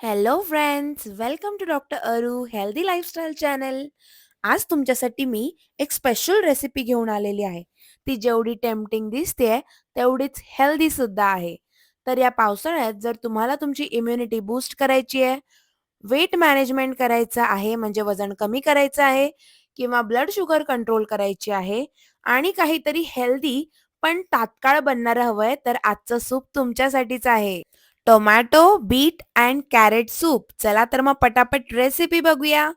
Hello friends welcome to doctor Aru healthy lifestyle channel आज तुमच्यासाठी मी एक स्पेशल रेसिपी घेऊन आलेली आहे. ती जेवढी टेम्पटिंग दिसते तेवढीच हेल्दी सुद्धा आहे. तर या पावसाळ्यात जर तुम्हाला तुमची इम्युनिटी बूस्ट करायची आहे वेट मॅनेजमेंट करायचं आहे म्हणजे वजन कमी करायचं आहे किंवा ब्लड शुगर कंट्रोल करायची आहे आणि काहीतरी हेल्दी पण तात्काळ बनणारं हवंय तर आजचं सूप तुमच्यासाठीच आहे. Tomato, beet and carrot soup. चला तर मग पटापट रेसिपी बघूया.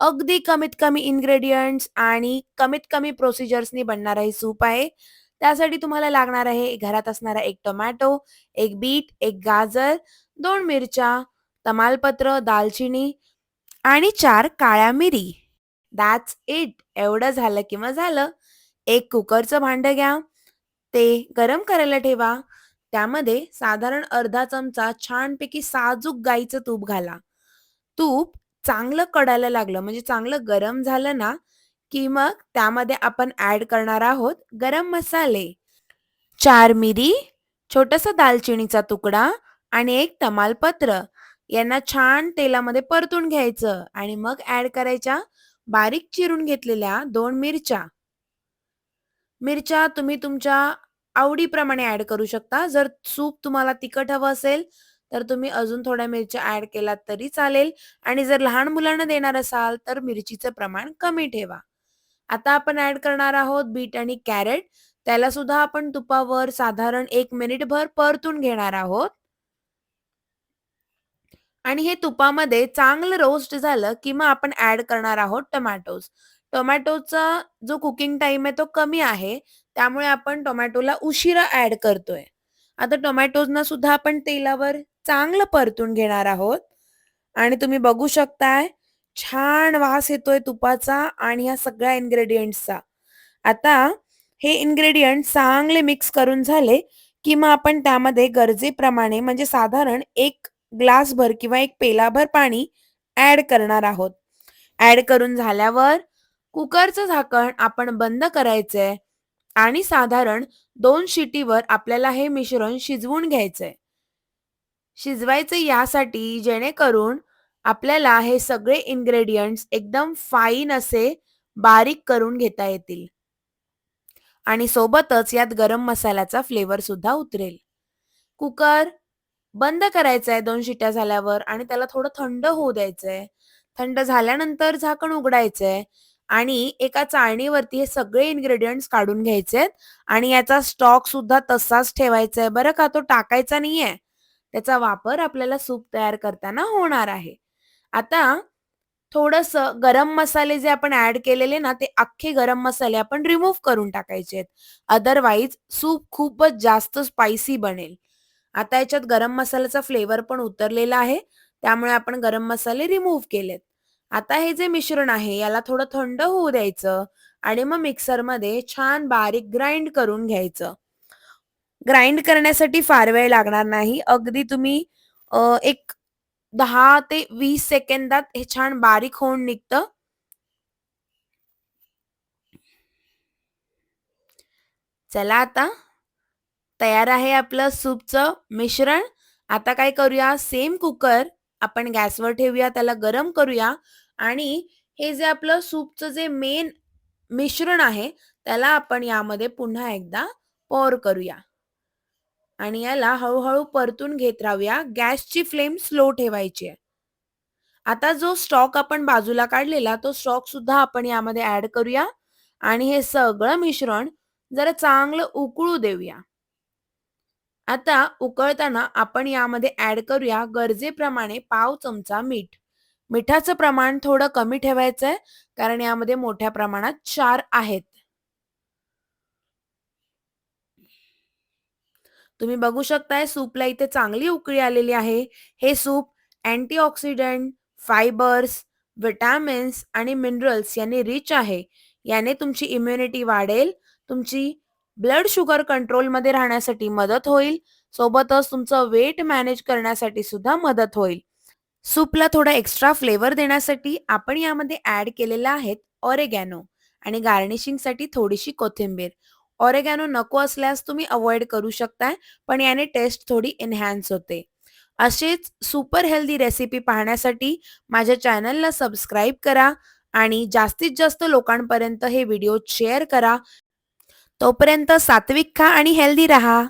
अगदी कमीत कमी इन्ग्रेडियंट्स आणि कमीत कमी प्रोसिजर्सनी बनणारा हे सूप आहे. त्यासाठी तुम्हाला लागणार आहे घरात असणारा एक टोमॅटो, एक बीट, एक गाजर, दोन मिरच्या, तमालपत्र, दालचिनी आणि चार काळ्या मिरी. That's it. एवढं झालं की मग झालं. एक कुकरचं भांडं घ्या. ते गरम करायला ठेवा. त्यामध्ये साधारण अर्धा चमचा छानपैकी साजूक गाईचं तूप घाला. तूप चांगलं कडायला लागलं म्हणजे चांगलं गरम झालं ना, की मग त्यामध्ये आपण ऍड करणार आहोत गरम मसाले. चार मिरी, छोटंसं दालचिनीचा तुकडा आणि एक तमालपत्र यांना छान तेलामध्ये परतून घ्यायचं आणि मग ऍड करायच्या बारीक चिरून घेतलेल्या दोन मिरच्या. मिरच्या तुम्ही तुमच्या आवडीप्रमाणे ऍड करू शकता. जर सूप तुम्हाला तिखट हवं असेल, तर तुम्ही अजून थोड्या मिरच्या ऍड केलात तरी चालेल आणि जर लहान मुलांना देणार असाल, तर मिरचीचं प्रमाण कमी ठेवा. आता आपण ऍड करणार आहोत बीट आणि कॅरेट त्याला सुद्धा आपण तुपावर साधारण 1 मिनिटभर परतून घेणार आहोत. आणि हे तुपामध्ये चांगलं रोस्ट झालं, की मग आपण ऍड करणार आहोत टोमॅटोज. टोमॅटोचा जो कुकिंग टाइम आहे तो कमी आहे. त्यामुळे आपण टोमॅटोला उशिरा ऍड करतोय. आता टोमॅटोजना सुद्धा आपण तेलावर चांगलं परतून घेणार आहोत आणि तुम्ही बघू शकताय छान वास येतोय तुपाचा आणि ह्या सगळ्या इन्ग्रेडियंट्सचा. आता हे इन्ग्रेडियंट चांगले मिक्स करून झाले, की मग आपण त्यामध्ये गरजेप्रमाणे म्हणजे साधारण एक ग्लासभर किंवा एक पेलाभर पाणी ऍड करणार आहोत. ऍड करून झाल्यावर कुकरचं झाकण आपण बंद करायचंय आणि साधारण दोन शिटीवर आपल्याला हे मिश्रण शिजवून घ्यायचंय. शिजवायचं यासाठी जेणेकरून आपल्याला हे सगळे इन्ग्रेडियंट्स एकदम फाईन असे बारीक करून घेता येतील. आणि सोबतच यात गरम मसाल्याचा फ्लेवर सुद्धा उतरेल. कुकर बंद करायचा आहे दोन शिट्या झाल्यावर आणि त्याला थोडं थंड होऊ द्यायचंय. थंड झाल्यानंतर झाकण उघडायचंय आणि एका चाळणीवरती हे सगळे इन्ग्रेडियंट्स काढून घ्यायचे आणि याचा स्टॉक सुद्धा तसाच ठेवायचा आहे बरं का, तो टाकायचा नाहीये. त्याचा वापर आपल्याला सूप तयार करताना होणार आहे. आता थोडंसं गरम मसाले जे आपण ऍड केलेले ना, ते अख्खे गरम मसाले आपण रिमूव्ह करून टाकायचे आहेत. अदरवाईज सूप खूपच जास्त स्पायसी बनेल. आता याच्यात गरम मसाल्याचा फ्लेवर पण उतरलेला आहे. त्यामुळे आपण गरम मसाले रिमूव्ह केलेत. आता हे जे मिश्रण आहे याला थोडं थंड होऊ द्यायचं आणि मग मिक्सरमध्ये छान बारीक ग्राइंड करून घ्यायचं. ग्राइंड करण्यासाठी फार वेळ लागणार नाही. अगदी तुम्ही एक दहा ते वीस सेकंदात हे छान बारीक होऊन निघतं. चला आता तयार आहे आपलं सूपचं मिश्रण. आता काय करूया सेम कुकर आपण गॅसवर ठेवूया, त्याला गरम करूया आणि हे जे आपलं सूपचं जे मेन मिश्रण आहे, त्याला आपण यामध्ये पुन्हा एकदा पोर करूया. आणि याला हळूहळू परतून घेत राहूया. गॅसची फ्लेम स्लो ठेवायची आहे. आता जो स्टॉक आपण बाजूला काढलेला, तो स्टॉक सुद्धा आपण यामध्ये ऍड करूया आणि हे सगळं मिश्रण जरा चांगलं उकळू देऊया. आता उकळताना आपण यामध्ये ॲड करूया गरजेप्रमाणे पाव चमचा मीठ. मिठाचं प्रमाण थोडं कमी ठेवायचंय, कारण यामध्ये मोठ्या प्रमाणात चार आहेत. तुम्ही बघू शकताय सूपला इथे चांगली उकळी आलेली आहे. हे सूप अँटीऑक्सिडंट, फायबर्स, विटॅमिन्स आणि मिनरल्स यांनी रिच आहे. याने तुमची इम्युनिटी वाढेल, तुमची ब्लड शुगर कंट्रोलमध्ये राहण्यासाठी मदत होईल, सोबतच तुमचं वेट मॅनेज करण्यासाठी सुद्धा मदत होईल. सूपला थोडा एक्स्ट्रा फ्लेवर देण्यासाठी आपण यामध्ये ॲड केलेलं आहेत ऑरेगॅनो आणि गार्निशिंगसाठी थोडीशी कोथिंबीर. ऑरेगॅनो नको असल्यास तुम्ही अवॉइड करू शकताय, पण याने टेस्ट थोडी एनहॅन्स होते. असेच सुपर हेल्दी रेसिपी पाहण्यासाठी माझ्या चॅनलला सबस्क्राईब करा आणि जास्तीत जास्त लोकांपर्यंत हे व्हिडिओ शेअर करा. तोपर्यंत सात्विक खा आणि हेल्दी राहा.